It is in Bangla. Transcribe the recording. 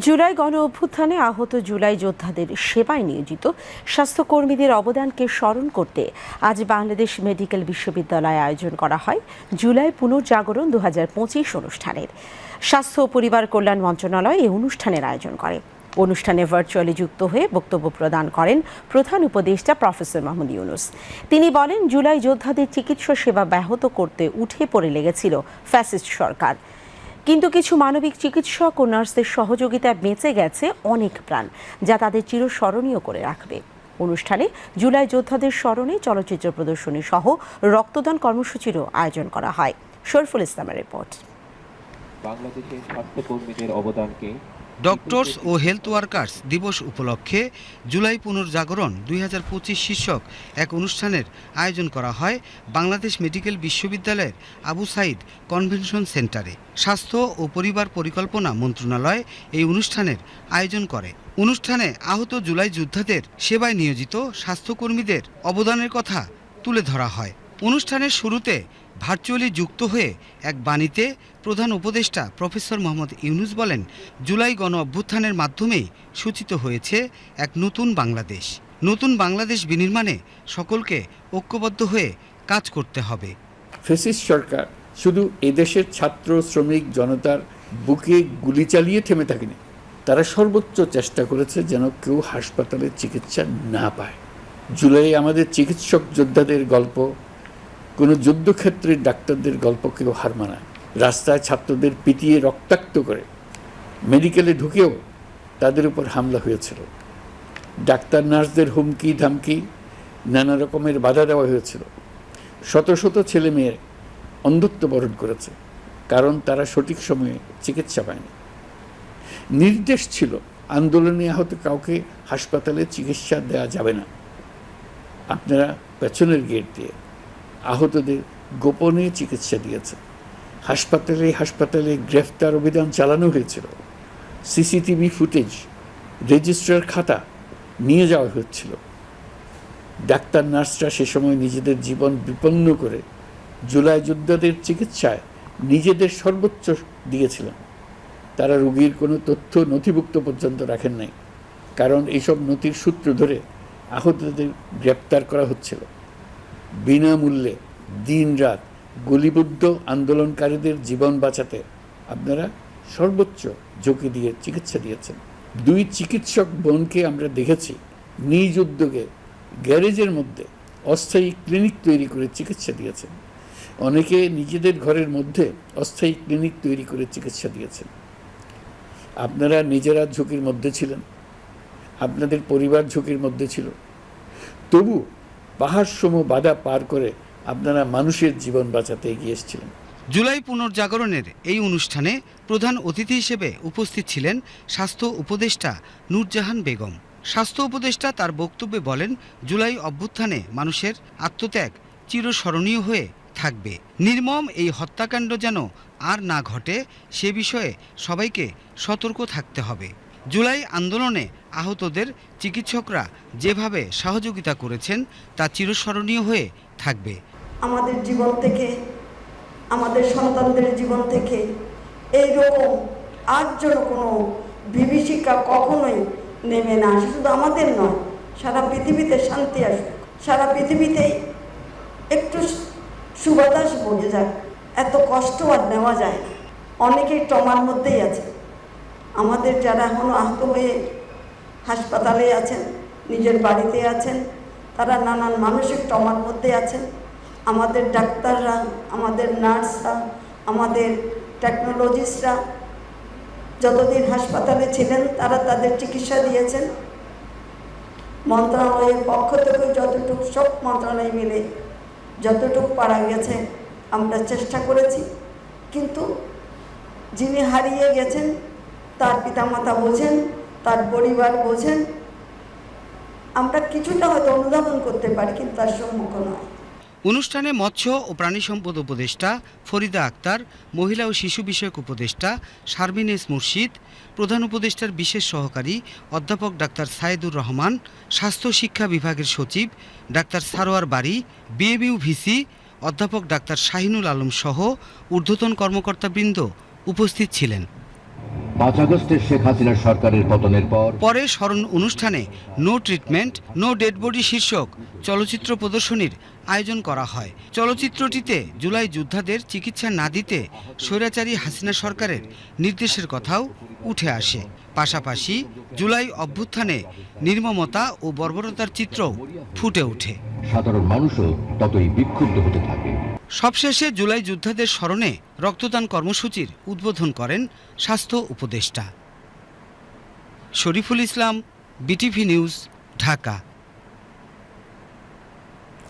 জুলাই গণ অভ্যুত্থানে আহত জুলাই যোদ্ধাদের সেবায় নিয়োজিত স্বাস্থ্যকর্মীদের অবদানকে স্মরণ করতে আজ বাংলাদেশ মেডিকেল বিশ্ববিদ্যালয়ে আয়োজন করা হয় জুলাই পুনর্জাগরণ দু হাজার পঁচিশ অনুষ্ঠানের। স্বাস্থ্য ও পরিবার কল্যাণ মন্ত্রণালয় এই অনুষ্ঠানের আয়োজন করে। অনুষ্ঠানে ভার্চুয়ালি যুক্ত হয়ে বক্তব্য প্রদান করেন প্রধান উপদেষ্টা প্রফেসর মাহমুদ ইউনুস। তিনি বলেন, জুলাই যোদ্ধাদের চিকিৎসা সেবা ব্যাহত করতে উঠে পড়ে লেগেছিল ফ্যাসিস্ট সরকার। কিন্তু কিছু মানবিক চিকিৎসক ও নার্সদের সহযোগিতায় বেঁচে গেছে অনেক প্রাণ, যা তাদের চিরস্মরণীয় করে রাখবে। অনুষ্ঠানে জুলাই যোদ্ধাদের স্মরণে চলচ্চিত্র প্রদর্শনী সহ রক্তদান কর্মসূচিরও আয়োজন করা হয়। শরফুল ইসলামের রিপোর্ট। বাংলাদেশের স্বাস্থ্যকর্মীদের অবদানকে ডক্টরস ও হেলথ ওয়ার্কার্স দিবস উপলক্ষে জুলাই পুনর্জাগরণ দুই হাজার পঁচিশ শীর্ষক এক অনুষ্ঠানের আয়োজন করা হয় বাংলাদেশ মেডিকেল বিশ্ববিদ্যালয়ের আবু সাইদ কনভেনশন সেন্টারে। স্বাস্থ্য ও পরিবার পরিকল্পনা মন্ত্রণালয় এই অনুষ্ঠানের আয়োজন করে। অনুষ্ঠানে আহত জুলাই যোদ্ধাদের সেবায় নিয়োজিত স্বাস্থ্যকর্মীদের অবদানের কথা তুলে ধরা হয়। অনুষ্ঠানের শুরুতে ভার্চুয়ালি যুক্ত হয়ে এক বাণীতে প্রধান উপদেষ্টা প্রফেসর মোহাম্মদ ইউনুস বলেন, জুলাই গণ অভ্যুত্থানের মাধ্যমেই সূচিত হয়েছে এক নতুন বাংলাদেশ। নতুন বাংলাদেশ বিনির্মাণে সকলকে ঐক্যবদ্ধ হয়ে কাজ করতে হবে। ফেসিস্ট সরকার শুধু এদেশের ছাত্র, শ্রমিক, জনতার বুকে গুলি চালিয়ে থেমে থাকেনি। তারা সর্বোচ্চ চেষ্টা করেছে যেন কেউ হাসপাতালে চিকিৎসা না পায়। জুলাই আমাদের চিকিৎসক যোদ্ধাদের গল্প কোনো যুদ্ধক্ষেত্রের ডাক্তারদের গল্প কেউ হার মানায়। রাস্তায় ছাত্রদের পিটিয়ে রক্তাক্ত করে। মেডিকেলে ঢুকেও তাদের উপর হামলা হয়েছিল। ডাক্তার নার্সদের হুমকি, ধামকি, নানা রকমের বাধা দেওয়া হয়েছিল। শত শত ছেলে মেয়ে অন্ধত্ব বরণ করেছে, কারণ তারা সঠিক সময়ে চিকিৎসা পায়নি। নির্দেশ ছিল, আন্দোলনে আহত কাউকে হাসপাতালে চিকিৎসা দেওয়া যাবে না। আপনারা পেছনের গেট দিয়ে আহতদের গোপনে চিকিৎসা দিয়েছে। হাসপাতালে হাসপাতালে গ্রেফতার অভিযান চালানো হয়েছিল। সিসিটিভি ফুটেজ রেজিস্ট্রার খাতা নিয়ে যাওয়া হচ্ছিল। ডাক্তার নার্সরা সে সময় নিজেদের জীবন বিপন্ন করে জুলাই যোদ্ধাদের চিকিৎসায় নিজেদের সর্বোচ্চ দিয়েছিলেন। তারা রুগীর কোনো তথ্য নথিভুক্ত পর্যন্ত রাখেন নাই। কারণ এইসব নথির সূত্র ধরে আহতদের গ্রেপ্তার করা হচ্ছিল। বিনামূল্যে দিনরাত গুলিবদ্ধ আন্দোলনকারীদের জীবন বাঁচাতে আপনারা সর্বোচ্চ ঝুঁকি দিয়ে চিকিৎসা দিয়েছেন। দুই চিকিৎসক বোনকে আমরা দেখেছি নিজ উদ্যোগে গ্যারেজের মধ্যে অস্থায়ী ক্লিনিক তৈরি করে চিকিৎসা দিয়েছেন। অনেকে নিজেদের ঘরের মধ্যে অস্থায়ী ক্লিনিক তৈরি করে চিকিৎসা দিয়েছেন। আপনারা নিজেরা ঝুঁকির মধ্যে ছিলেন। আপনাদের পরিবার ঝুঁকির মধ্যে ছিল। তবু পাহাড়সম বাধা পার করে আপনারা মানুষের জীবন বাঁচাতে এগিয়ে এসেছিলেন। জুলাই পুনর্জাগরণের এই অনুষ্ঠানে প্রধান অতিথি হিসেবে উপস্থিত ছিলেন স্বাস্থ্য উপদেষ্টা নূরজাহান বেগম। স্বাস্থ্য উপদেষ্টা তার বক্তব্যে বলেন, জুলাই অভ্যুত্থানে মানুষের আত্মত্যাগ চিরস্মরণীয় হয়ে থাকবে। নির্মম এই হত্যাকাণ্ড যেন আর না ঘটে, সে বিষয়ে সবাইকে সতর্ক থাকতে হবে। জুলাই আন্দোলনে আহতদের চিকিৎসকরা যেভাবে সহযোগিতা করেছেন, তা চিরস্মরণীয় হয়ে থাকবে। আমাদের জীবন থেকে, আমাদের সন্তানদের জীবন থেকে এই রকম আর যেন কোনো বিভীষিকা কখনোই নেমে না আসে। শুধু আমাদের নয়, সারা পৃথিবীতে শান্তি আসুক, সারা পৃথিবীতেই একটু সুবাতাস বয়ে যাক। এত কষ্ট আর নেওয়া যায় অনেকেই টমার মধ্যেই আছে। আমাদের যারা এখনও আহত হয়ে হাসপাতালে আছেন, নিজের বাড়িতে আছেন, তারা নানান মানসিক টমার মধ্যে আছেন। আমাদের ডাক্তাররা, আমাদের নার্সরা, আমাদের টেকনোলজিস্টরা যতদিন হাসপাতালে ছিলেন, তারা তাদের চিকিৎসা দিয়েছেন। মন্ত্রণালয়ের পক্ষ থেকে যতটুকু, সব মন্ত্রণালয় মিলে যতটুকু পারা গেছে, আমরা চেষ্টা করেছি। কিন্তু যিনি হারিয়ে গেছেন তার পিতামাতা বোঝেন, তার পরিবার বোঝেন। আমরা কিছুটা হয়তো অনুধাবন করতে পারি, কিন্তু তার সম্মুখ নয়। অনুষ্ঠানে মৎস্য ও প্রাণী সম্পদ উপদেষ্টা ফরিদা আক্তার, মহিলা ও শিশু বিষয়ক উপদেষ্টা শারমিন এস মুর্শিদ, প্রধান উপদেষ্টার বিশেষ সহকারী অধ্যাপক ডাক্তার সাইদুর রহমান, স্বাস্থ্য শিক্ষা বিভাগের সচিব ডাক্তার সারোয়ার বাড়ি বিএবিউ ভিসি অধ্যাপক ডাক্তার শাহিনুল আলম সহ ঊর্ধ্বতন কর্মকর্তাবৃন্দ উপস্থিত ছিলেন। পাঁচ আগস্টের শেখ হাসিনার সরকারের পতনের পর পরে স্মরণ অনুষ্ঠানে no treatment no dead body শীর্ষক চলচ্চিত্র প্রদর্শনীর আয়োজন করা হয়। চলচ্চিত্রটিতে জুলাই যোদ্ধাদের চিকিৎসা না দিতে স্বৈরাচারী হাসিনা সরকারের নির্দেশের কথাও উঠে আসে। পাশাপাশি জুলাই অভ্যুত্থানে নির্মমতা ও বর্বরতার চিত্রও ফুটে ওঠে। সাধারণ মানুষও ততই বিক্ষুব্ধ হতে থাকে। সবশেষে জুলাই যোদ্ধাদের স্মরণে রক্তদান কর্মসূচির উদ্বোধন করেন স্বাস্থ্য উপদেষ্টা। Shariful Islam, BTV news, Dhaka.